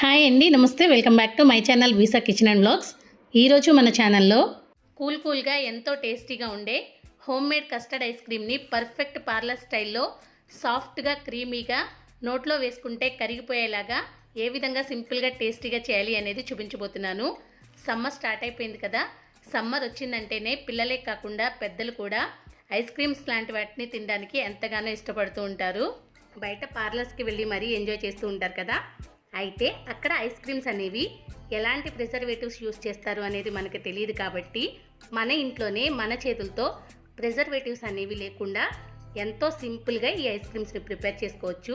Hi అండి నమస్తే. Welcome back to my channel Visa kitchen and blogs ఈరోజు మన ఛానల్లో కూల్ కూల్గా ఎంతో టేస్టీగా ఉండే హోమ్ మేడ్ కస్టర్డ్ ఐస్ క్రీమ్ని పర్ఫెక్ట్ పార్లర్ స్టైల్లో సాఫ్ట్గా క్రీమీగా నోట్లో వేసుకుంటే కరిగిపోయేలాగా ఏ విధంగా సింపుల్గా టేస్టీగా చేయాలి అనేది చూపించబోతున్నాను. సమ్మర్ స్టార్ట్ అయిపోయింది కదా. సమ్మర్ వచ్చిందంటేనే పిల్లలే కాకుండా పెద్దలు కూడా ఐస్ క్రీమ్స్ లాంటి వాటిని తినడానికి ఎంతగానో ఇష్టపడుతూ ఉంటారు. బయట పార్లర్స్కి వెళ్ళి మరీ ఎంజాయ్ చేస్తూ ఉంటారు కదా. అయితే అక్కడ ఐస్ క్రీమ్స్ అనేవి ఎలాంటి ప్రిజర్వేటివ్స్ యూస్ చేస్తారు అనేది మనకు తెలియదు కాబట్టి మన ఇంట్లోనే మన చేతులతో ప్రిజర్వేటివ్స్ అనేవి లేకుండా ఎంతో సింపుల్గా ఈ ఐస్ క్రీమ్స్ని ప్రిపేర్ చేసుకోవచ్చు.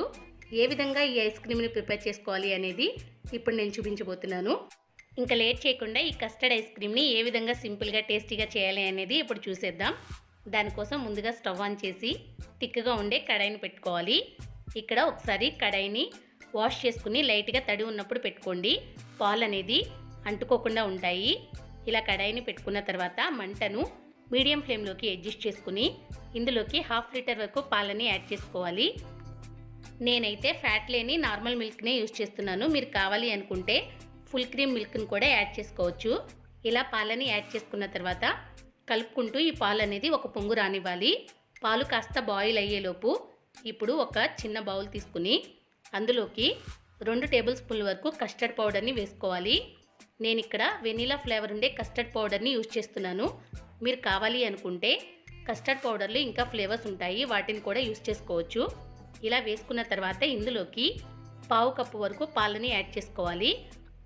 ఏ విధంగా ఈ ఐస్ క్రీమ్ని ప్రిపేర్ చేసుకోవాలి అనేది ఇప్పుడు నేను చూపించబోతున్నాను. ఇంకా లేట్ చేయకుండా ఈ కస్టర్డ్ ఐస్ క్రీమ్ని ఏ విధంగా సింపుల్గా టేస్టీగా చేయాలి అనేది ఇప్పుడు చూసేద్దాం. దానికోసం ముందుగా స్టవ్ ఆన్ చేసి థిక్గా ఉండే కడాయిని పెట్టుకోవాలి. ఇక్కడ ఒకసారి కడాయిని వాష్ చేసుకుని లైట్గా తడి ఉన్నప్పుడు పెట్టుకోండి. పాలు అనేది అంటుకోకుండా ఉంటాయి. ఇలా కడాయిని పెట్టుకున్న తర్వాత మంటను మీడియం ఫ్లేమ్లోకి అడ్జస్ట్ చేసుకుని ఇందులోకి హాఫ్ లీటర్ వరకు పాలని యాడ్ చేసుకోవాలి. నేనైతే ఫ్యాట్ లేని నార్మల్ మిల్క్నే యూజ్ చేస్తున్నాను. మీరు కావాలి అనుకుంటే ఫుల్ క్రీమ్ మిల్క్ని కూడా యాడ్ చేసుకోవచ్చు. ఇలా పాలని యాడ్ చేసుకున్న తర్వాత కలుపుకుంటూ ఈ పాలు అనేది ఒక పొంగు రానివ్వాలి. పాలు కాస్త బాయిల్ అయ్యేలోపు ఇప్పుడు ఒక చిన్న బౌల్ తీసుకుని అందులోకి రెండు టేబుల్ స్పూన్ల వరకు కస్టర్డ్ పౌడర్ని వేసుకోవాలి. నేను ఇక్కడ వెనీలా ఫ్లేవర్ ఉండే కస్టర్డ్ పౌడర్ని యూజ్ చేస్తున్నాను. మీరు కావాలి అనుకుంటే కస్టర్డ్ పౌడర్లు ఇంకా ఫ్లేవర్స్ ఉంటాయి వాటిని కూడా యూజ్ చేసుకోవచ్చు. ఇలా వేసుకున్న తర్వాత ఇందులోకి పావు కప్పు వరకు పాలని యాడ్ చేసుకోవాలి.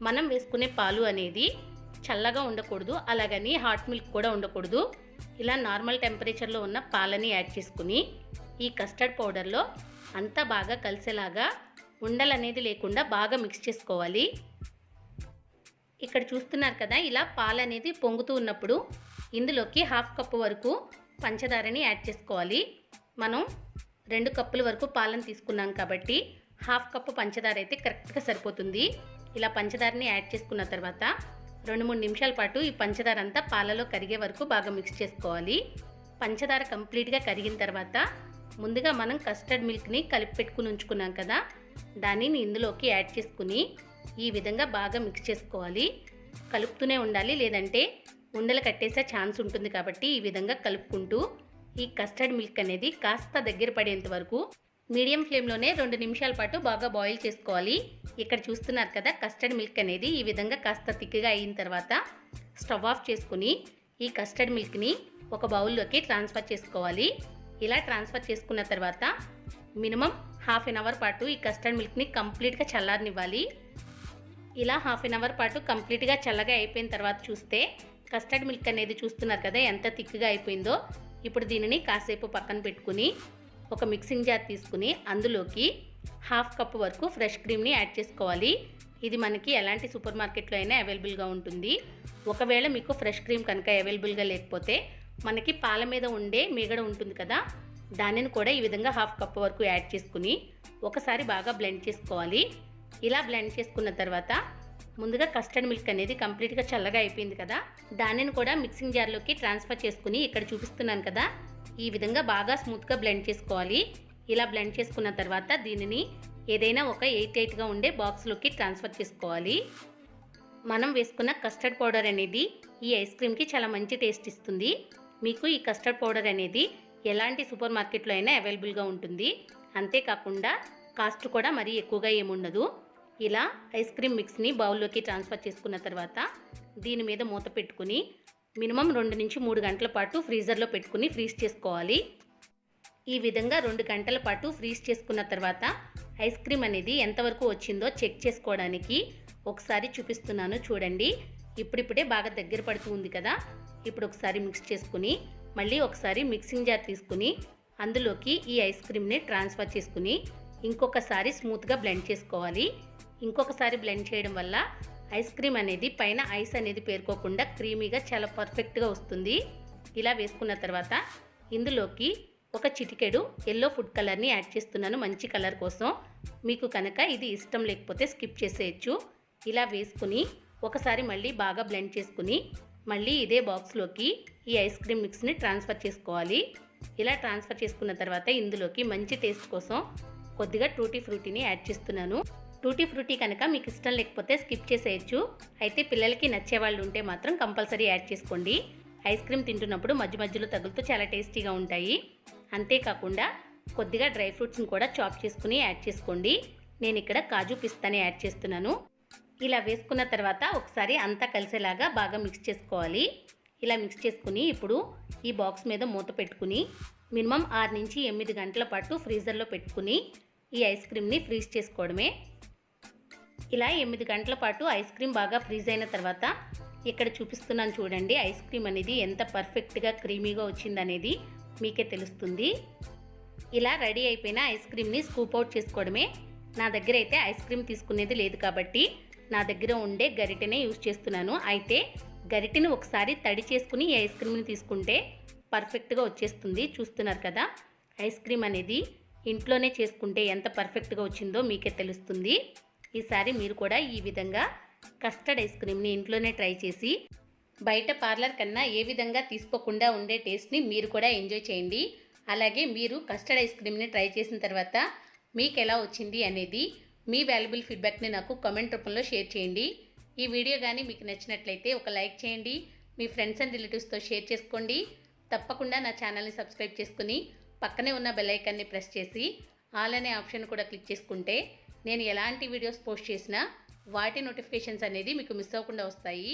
మనం వేసుకునే పాలు అనేది చల్లగా ఉండకూడదు అలాగని హాట్ మిల్క్ కూడా ఉండకూడదు. ఇలా నార్మల్ టెంపరేచర్లో ఉన్న పాలని యాడ్ చేసుకుని ఈ కస్టర్డ్ పౌడర్లో అంతా బాగా కలిసేలాగా ఉండలు అనేది లేకుండా బాగా మిక్స్ చేసుకోవాలి. ఇక్కడ చూస్తున్నారు కదా ఇలా పాలు అనేది పొంగుతూ ఉన్నప్పుడు ఇందులోకి హాఫ్ కప్పు వరకు పంచదారని యాడ్ చేసుకోవాలి. మనం రెండు కప్పుల వరకు పాలను తీసుకున్నాం కాబట్టి హాఫ్ కప్పు పంచదార అయితే కరెక్ట్గా సరిపోతుంది. ఇలా పంచదారని యాడ్ చేసుకున్న తర్వాత రెండు మూడు నిమిషాల పాటు ఈ పంచదార అంతా పాలలో కరిగే వరకు బాగా మిక్స్ చేసుకోవాలి. పంచదార కంప్లీట్గా కరిగిన తర్వాత ముందుగా మనం కస్టర్డ్ మిల్క్ని కలిపి పెట్టుకుని ఉంచుకున్నాం కదా దానిని ఇందులోకి యాడ్ చేసుకుని ఈ విధంగా బాగా మిక్స్ చేసుకోవాలి. కలుపుతూనే ఉండాలి లేదంటే ఉండలు కట్టేసే ఛాన్స్ ఉంటుంది కాబట్టి ఈ విధంగా కలుపుకుంటూ ఈ కస్టర్డ్ మిల్క్ అనేది కాస్త దగ్గర పడేంత వరకు మీడియం ఫ్లేమ్లోనే రెండు నిమిషాల పాటు బాగా బాయిల్ చేసుకోవాలి. ఇక్కడ చూస్తున్నారు కదా కస్టర్డ్ మిల్క్ అనేది ఈ విధంగా కాస్త తిక్కుగా అయిన తర్వాత స్టవ్ ఆఫ్ చేసుకుని ఈ కస్టర్డ్ మిల్క్ని ఒక బౌల్లోకి ట్రాన్స్ఫర్ చేసుకోవాలి. ఇలా ట్రాన్స్ఫర్ చేసుకున్న తర్వాత మినిమం హాఫ్ అన్ అవర్ పాటు ఈ కస్టర్డ్ మిల్క్ని కంప్లీట్గా చల్లారనివ్వాలి. ఇలా హాఫ్ అన్ అవర్ పాటు కంప్లీట్గా చల్లగా అయిపోయిన తర్వాత చూస్తే కస్టర్డ్ మిల్క్ అనేది చూస్తున్నారు కదా ఎంత థిక్గా అయిపోయిందో. ఇప్పుడు దీనిని కాసేపు పక్కన పెట్టుకుని ఒక మిక్సింగ్ జార్ తీసుకుని అందులోకి హాఫ్ కప్ వరకు ఫ్రెష్ క్రీమ్ని యాడ్ చేసుకోవాలి. ఇది మనకి ఎలాంటి సూపర్ మార్కెట్లో అయినా అవైలబుల్గా ఉంటుంది. ఒకవేళ మీకు ఫ్రెష్ క్రీమ్ కనుక అవైలబుల్గా లేకపోతే మనకి పాల మీద ఉండే మీగడ ఉంటుంది కదా దానిని కూడా ఈ విధంగా హాఫ్ కప్ వరకు యాడ్ చేసుకుని ఒకసారి బాగా బ్లెండ్ చేసుకోవాలి. ఇలా బ్లెండ్ చేసుకున్న తర్వాత ముందుగా కస్టర్డ్ మిల్క్ అనేది కంప్లీట్గా చల్లగా అయిపోయింది కదా దానిని కూడా మిక్సింగ్ జార్లోకి ట్రాన్స్ఫర్ చేసుకుని ఇక్కడ చూపిస్తున్నాను కదా ఈ విధంగా బాగా స్మూత్గా బ్లెండ్ చేసుకోవాలి. ఇలా బ్లెండ్ చేసుకున్న తర్వాత దీనిని ఏదైనా ఒక ఎయిట్ ఎయిట్గా ఉండే బాక్స్లోకి ట్రాన్స్ఫర్ చేసుకోవాలి. మనం వేసుకున్న కస్టర్డ్ పౌడర్ అనేది ఈ ఐస్ క్రీమ్కి చాలా మంచి టేస్ట్ ఇస్తుంది. మీకు ఈ కస్టర్డ్ పౌడర్ అనేది ఎలాంటి సూపర్ మార్కెట్లో అయినా అవైలబుల్గా ఉంటుంది. అంతేకాకుండా కాస్ట్ కూడా మరీ ఎక్కువగా ఏముండదు. ఇలా ఐస్ క్రీమ్ మిక్స్ని బౌల్లోకి ట్రాన్స్ఫర్ చేసుకున్న తర్వాత దీని మీద మూత పెట్టుకుని మినిమం రెండు నుంచి మూడు గంటల పాటు ఫ్రీజర్లో పెట్టుకుని ఫ్రీజ్ చేసుకోవాలి. ఈ విధంగా రెండు గంటల పాటు ఫ్రీజ్ చేసుకున్న తర్వాత ఐస్ క్రీమ్ అనేది ఎంతవరకు వచ్చిందో చెక్ చేసుకోవడానికి ఒకసారి చూపిస్తున్నాను చూడండి. ఇప్పుడిప్పుడే బాగా దగ్గర పడుతుంది కదా. ఇప్పుడు ఒకసారి మిక్స్ చేసుకుని మళ్ళీ ఒకసారి మిక్సింగ్ జార్ తీసుకుని అందులోకి ఈ ఐస్ క్రీమ్ని ట్రాన్స్ఫర్ చేసుకుని ఇంకొకసారి స్మూత్గా బ్లెండ్ చేసుకోవాలి. ఇంకొకసారి బ్లెండ్ చేయడం వల్ల ఐస్ క్రీమ్ అనేది పైన ఐస్ అనేది పేరుకోకుండా క్రీమీగా చాలా పర్ఫెక్ట్గా వస్తుంది. ఇలా వేసుకున్న తర్వాత ఇందులోకి ఒక చిటికెడు ఎల్లో ఫుడ్ కలర్ని యాడ్ చేస్తున్నాను మంచి కలర్ కోసం. మీకు కనుక ఇది ఇష్టం లేకపోతే స్కిప్ చేసేయచ్చు. ఇలా వేసుకుని ఒకసారి మళ్ళీ బాగా బ్లెండ్ చేసుకుని మళ్ళీ ఇదే బాక్స్లోకి ఈ ఐస్ క్రీమ్ మిక్స్ని ట్రాన్స్ఫర్ చేసుకోవాలి. ఇలా ట్రాన్స్ఫర్ చేసుకున్న తర్వాత ఇందులోకి మంచి టేస్ట్ కోసం కొద్దిగా టూటీ ఫ్రూటీని యాడ్ చేస్తున్నాను. టూటీ ఫ్రూటీ కనుక మీకు ఇష్టం లేకపోతే స్కిప్ చేసేయచ్చు. అయితే పిల్లలకి నచ్చే వాళ్ళు ఉంటే మాత్రం కంపల్సరీ యాడ్ చేసుకోండి. ఐస్ క్రీమ్ తింటున్నప్పుడు మధ్య మధ్యలో తగులుతూ చాలా టేస్టీగా ఉంటాయి. అంతేకాకుండా కొద్దిగా డ్రై ఫ్రూట్స్ని కూడా చాప్ చేసుకుని యాడ్ చేసుకోండి. నేను ఇక్కడ కాజు పిస్తాని యాడ్ చేస్తున్నాను. ఇలా వేసుకున్న తర్వాత ఒకసారి అంతా కలిసేలాగా బాగా మిక్స్ చేసుకోవాలి. ఇలా మిక్స్ చేసుకుని ఇప్పుడు ఈ బాక్స్ మీద మూత పెట్టుకుని మినిమం ఆరు నుంచి ఎనిమిది గంటల పాటు ఫ్రీజర్లో పెట్టుకుని ఈ ఐస్ క్రీమ్ని ఫ్రీజ్ చేసుకోవడమే. ఇలా ఎనిమిది గంటల పాటు ఐస్ క్రీమ్ బాగా ఫ్రీజ్ అయిన తర్వాత ఇక్కడ చూపిస్తున్నాను చూడండి ఐస్ క్రీమ్ అనేది ఎంత పర్ఫెక్ట్గా క్రీమీగా వచ్చిందనేది మీకే తెలుస్తుంది. ఇలా రెడీ అయిపోయిన ఐస్ క్రీమ్ని స్కూప్ అవుట్ చేసుకోవడమే. నా దగ్గర అయితే ఐస్ క్రీమ్ తీసుకునేది లేదు కాబట్టి నా దగ్గర ఉండే గరిటెనే యూజ్ చేస్తున్నాను. అయితే గరిటెను ఒకసారి తడి చేసుకుని ఈ ఐస్ క్రీమ్ని తీసుకుంటే పర్ఫెక్ట్గా వచ్చేస్తుంది. చూస్తున్నారు కదా ఐస్ క్రీమ్ అనేది ఇంట్లోనే చేసుకుంటే ఎంత పర్ఫెక్ట్గా వచ్చిందో మీకే తెలుస్తుంది. ఈసారి మీరు కూడా ఈ విధంగా కస్టర్డ్ ఐస్ క్రీమ్ని ఇంట్లోనే ట్రై చేసి బయట పార్లర్ కన్నా ఏ విధంగా తీసుకోకుండా ఉండే టేస్ట్ని మీరు కూడా ఎంజాయ్ చేయండి. అలాగే మీరు కస్టర్డ్ ఐస్ క్రీమ్ని ట్రై చేసిన తర్వాత మీకు ఎలా వచ్చింది అనేది మీ వాల్యుబుల్ ఫీడ్బ్యాక్ని నాకు కామెంట్ రూపంలో షేర్ చేయండి. ఈ వీడియో కానీ మీకు నచ్చినట్లయితే ఒక లైక్ చేయండి. మీ ఫ్రెండ్స్ అండ్ రిలేటివ్స్తో షేర్ చేసుకోండి. తప్పకుండా నా ఛానల్ని సబ్స్క్రైబ్ చేసుకుని పక్కనే ఉన్న బెల్లైకాన్ని ప్రెస్ చేసి ఆల్ అనే ఆప్షన్ కూడా క్లిక్ చేసుకుంటే నేను ఎలాంటి వీడియోస్ పోస్ట్ చేసినా వాటి నోటిఫికేషన్స్ అనేది మీకు మిస్ అవ్వకుండా వస్తాయి.